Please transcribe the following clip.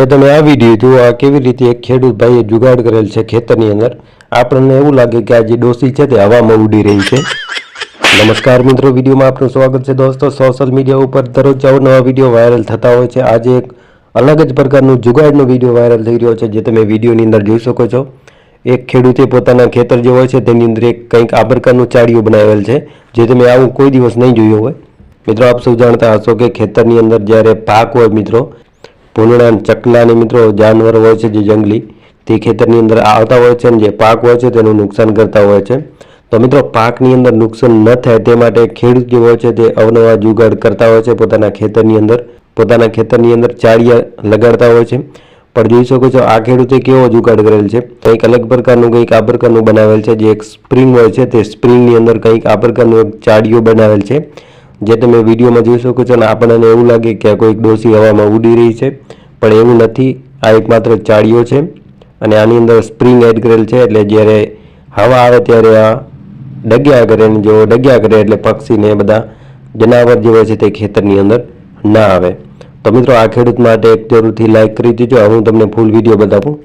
હવે તમે આ વીડિયો જુઓ, આ કેવી રીતે એક ખેડૂત ભાઈએ જુગાડ કરેલ છે ખેતરની અંદર. આપણને એવું લાગે કે આ જે ડોસી છે તે હવામાં ઉડી રહી છે. નમસ્કાર મિત્રો, વિડીયોમાં આપનું સ્વાગત છે. દોસ્તો સોશિયલ મીડિયા ઉપર દરરોજ અવનવા વીડિયો વાયરલ થતા હોય છે. આજે એક અલગ જ પ્રકારનું જુગાડનો વીડિયો વાયરલ થઈ રહ્યો છે, જે તમે વિડીયોની અંદર જોઈ શકો છો. એક ખેડૂતે પોતાના ખેતર જે હોય છે, તેની અંદર એક કંઈક આ પ્રકારનું ચાડિયું બનાવેલ છે, જે તમે આવું કોઈ દિવસ નહીં જોયું હોય. મિત્રો, આપ સૌ જાણતા હશો કે ખેતરની અંદર જ્યારે પાક હોય મિત્રો ભૂંડણા ચકલા અને મિત્રો જાનવર હોય છે જે જંગલી, તે ખેતરની અંદર આવતા હોય છે અને જે પાક હોય છે તેનું નુકસાન કરતા હોય છે. તો મિત્રો, પાકની અંદર નુકસાન ન થાય તે માટે ખેડૂત જે હોય છે તે અવનવા જુગાડ કરતા હોય છે, પોતાના ખેતરની અંદર, પોતાના ખેતરની અંદર ચાળિયા લગાડતા હોય છે. પણ જોઈ શકો છો, આ ખેડૂતે કેવો જુગાડ કરેલ છે? કંઈક અલગ પ્રકારનું, કંઈક આ પ્રકારનું બનાવેલ છે. જે એક સ્પ્રિંગ હોય છે, તે સ્પ્રિંગની અંદર કંઈક આ પ્રકારનું એક ચાળિયું બનાવેલ છે. જે તમે વિડીયોમાં જોઈ શકો છો અને આપણને એવું લાગે કે આ કોઈક ડોસી હવામાં ઉડી રહી છે, પણ એવું નથી. આ એક માત્ર ચાળીઓ છે અને આની અંદર સ્પ્રિંગ એડ કરેલ છે, એટલે જ્યારે હવા આવે ત્યારે આ ડગ્યા કરે અને જો ડગ્યા કરે એટલે પક્ષીને બધા જનાવર જે હોય છે તે ખેતરની અંદર ના આવે. તો મિત્રો, આ ખેડૂત માટે એક જરૂરથી લાઇક કરી દેજો. હું તમને ફૂલ વીડિયો બતાવું.